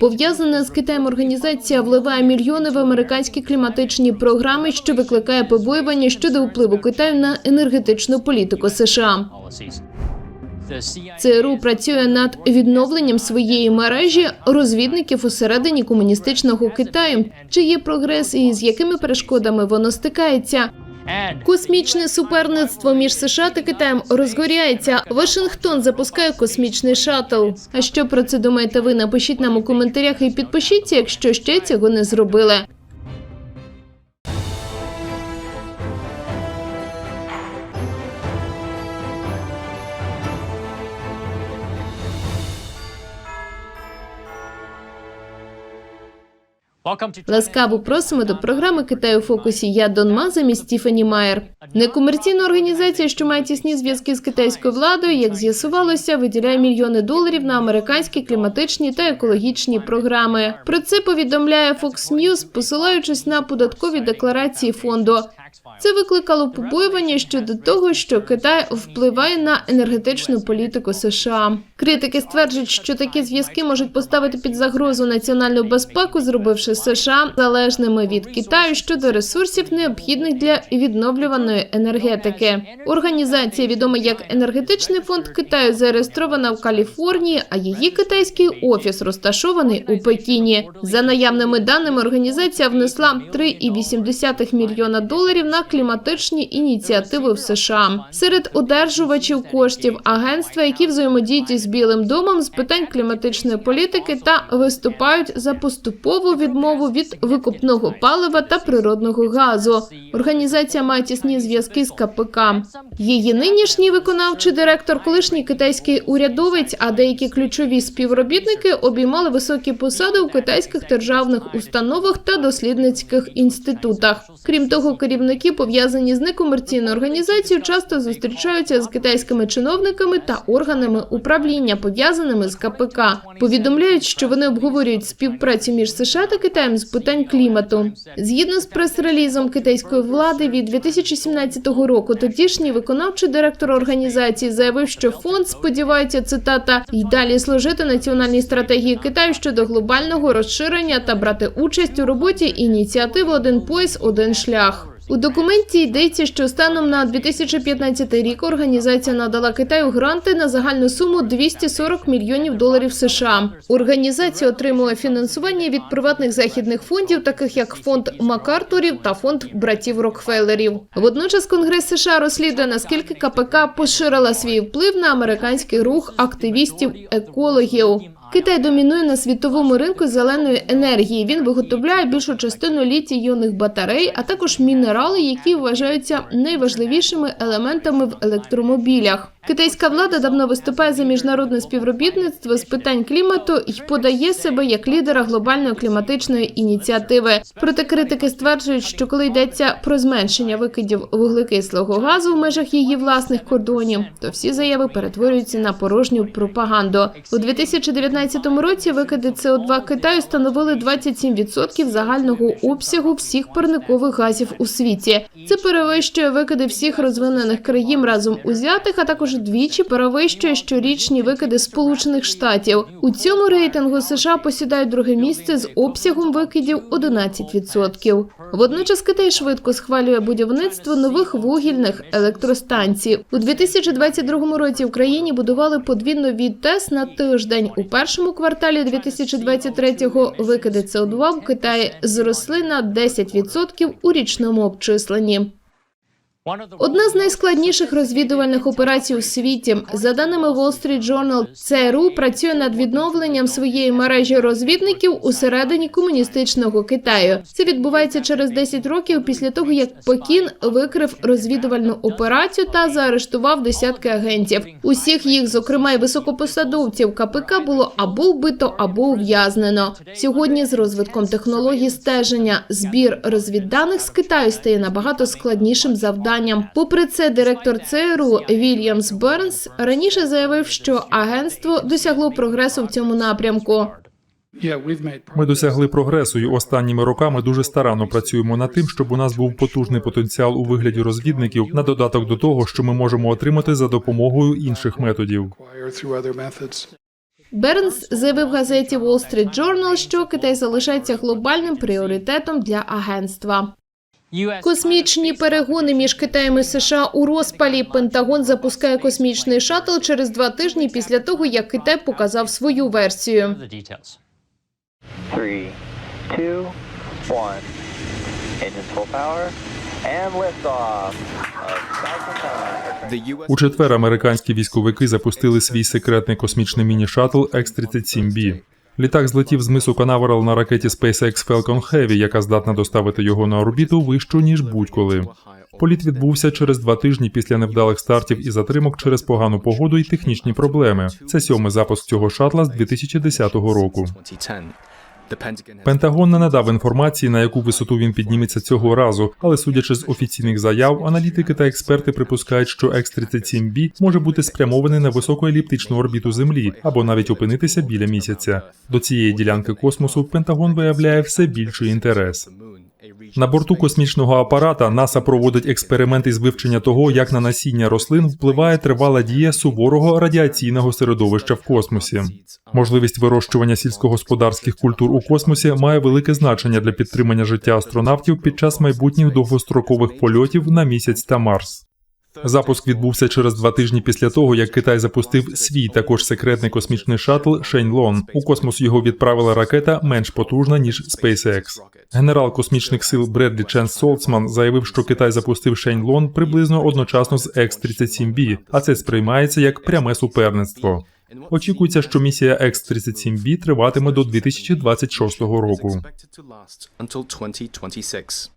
Пов'язана з Китаєм організація вливає мільйони в американські кліматичні програми, що викликає побоювання щодо впливу Китаю на енергетичну політику США. ЦРУ працює над відновленням своєї мережі розвідників усередині комуністичного Китаю. Чи є прогрес і з якими перешкодами воно стикається? Космічне суперництво між США та Китаєм розгоряється. Вашингтон запускає космічний шаттл. А що про це думаєте ви? Напишіть нам у коментарях і підпишіться, якщо ще цього не зробили. Ласкаво просимо до програми Китаю фокусі. Я Дон Ма замість Стіфані Майер. Некомерційна організація, що має тісні зв'язки з китайською владою, як з'ясувалося, виділяє мільйони доларів на американські кліматичні та екологічні програми. Про це повідомляє Fox News, посилаючись на податкові декларації фонду. Це викликало побоювання щодо того, що Китай впливає на енергетичну політику США. Критики стверджують, що такі зв'язки можуть поставити під загрозу національну безпеку, зробивши США залежними від Китаю щодо ресурсів, необхідних для відновлюваної енергетики. Організація, відома як енергетичний фонд Китаю, зареєстрована в Каліфорнії, а її китайський офіс розташований у Пекіні. За наявними даними, організація внесла 3,8 мільйона доларів на кліматичні ініціативи в США. Серед одержувачів коштів агентства, які взаємодіють із Білим домом з питань кліматичної політики та виступають за поступову відмову від викопного палива та природного газу. Організація має тісні зв'язки з КПК. Її нинішній виконавчий директор, колишній китайський урядовець, а деякі ключові співробітники обіймали високі посади у китайських державних установах та дослідницьких інститутах. Крім того, керівники пов'язані з некомерційною організацією часто зустрічаються з китайськими чиновниками та органами управління, пов'язаними з КПК. Повідомляють, що вони обговорюють співпрацю між США та Китаєм з питань клімату. Згідно з прес-релізом китайської влади від 2017 року, тодішній виконавчий директор організації заявив, що фонд сподівається цитата й далі служити національній стратегії Китаю щодо глобального розширення та брати участь у роботі ініціативи Один пояс, один шлях. У документі йдеться, що станом на 2015 рік організація надала Китаю гранти на загальну суму 240 мільйонів доларів США. Організація отримує фінансування від приватних західних фондів, таких як фонд Макартурів та фонд братів Рокфеллерів. Водночас Конгрес США розслідує наскільки КПК поширила свій вплив на американський рух активістів екологів. Китай домінує на світовому ринку зеленої енергії. Він виготовляє більшу частину літій-іонних батарей, а також мінерали, які вважаються найважливішими елементами в електромобілях. Китайська влада давно виступає за міжнародне співробітництво з питань клімату і подає себе як лідера глобальної кліматичної ініціативи. Проте критики стверджують, що коли йдеться про зменшення викидів вуглекислого газу в межах її власних кордонів, то всі заяви перетворюються на порожню пропаганду. У 2019 році викиди СО2 Китаю становили 27% загального обсягу всіх парникових газів у світі. Це перевищує викиди всіх розвинених країн разом узятих, а також двічі перевищує щорічні викиди Сполучених Штатів. У цьому рейтингу США посідають друге місце з обсягом викидів 11%. Водночас Китай швидко схвалює будівництво нових вугільних електростанцій. У 2022 році в країні будували подвійну від ТЕС на тиждень. У першому кварталі 2023-го викиди СО2 в Китаї зросли на 10% у річному обчисленні. Одна з найскладніших розвідувальних операцій у світі. За даними Wall Street Journal, ЦРУ працює над відновленням своєї мережі розвідників усередині комуністичного Китаю. Це відбувається через 10 років після того, як Пекін викрив розвідувальну операцію та заарештував десятки агентів. Усіх їх, зокрема й високопосадовців КПК, було або вбито, або ув'язнено. Сьогодні з розвитком технологій стеження збір розвідданих з Китаю стає набагато складнішим завданням. Попри це, директор ЦРУ Вільямс Бернс раніше заявив, що агентство досягло прогресу в цьому напрямку. Ми досягли прогресу і останніми роками дуже старанно працюємо над тим, щоб у нас був потужний потенціал у вигляді розвідників на додаток до того, що ми можемо отримати за допомогою інших методів. Бернс заявив газеті Wall Street Journal, що Китай залишається глобальним пріоритетом для агентства. Космічні перегони між Китаєм і США у розпалі. Пентагон запускає космічний шаттл через два тижні після того, як Китай показав свою версію. Three, two, one. Engines full power. And liftoff of Falcon 9. У четвер американські військовики запустили свій секретний космічний міні-шаттл X-37B. Літак злетів з мису Канаверал на ракеті SpaceX Falcon Heavy, яка здатна доставити його на орбіту вищу ніж будь-коли. Політ відбувся через два тижні після невдалих стартів і затримок через погану погоду і технічні проблеми. Це сьомий запуск цього шатла з 2010 року. Пентагон не надав інформації, на яку висоту він підніметься цього разу, але судячи з офіційних заяв, аналітики та експерти припускають, що X-37B може бути спрямований на високоеліптичну орбіту Землі або навіть опинитися біля місяця. До цієї ділянки космосу Пентагон виявляє все більший інтерес. На борту космічного апарата НАСА проводить експеримент із вивчення того, як на насіння рослин впливає тривала дія суворого радіаційного середовища в космосі. Можливість вирощування сільськогосподарських культур у космосі має велике значення для підтримання життя астронавтів під час майбутніх довгострокових польотів на місяць та Марс. Запуск відбувся через два тижні після того, як Китай запустив свій також секретний космічний шаттл Шеньлон. У космос його відправила ракета менш потужна ніж SpaceX. Генерал космічних сил Бредлі Ченс Солцман заявив, що Китай запустив Шеньлон приблизно одночасно з X-37B, а це сприймається як пряме суперництво. Очікується, що місія X-37B триватиме до 2026 року. Until 2026.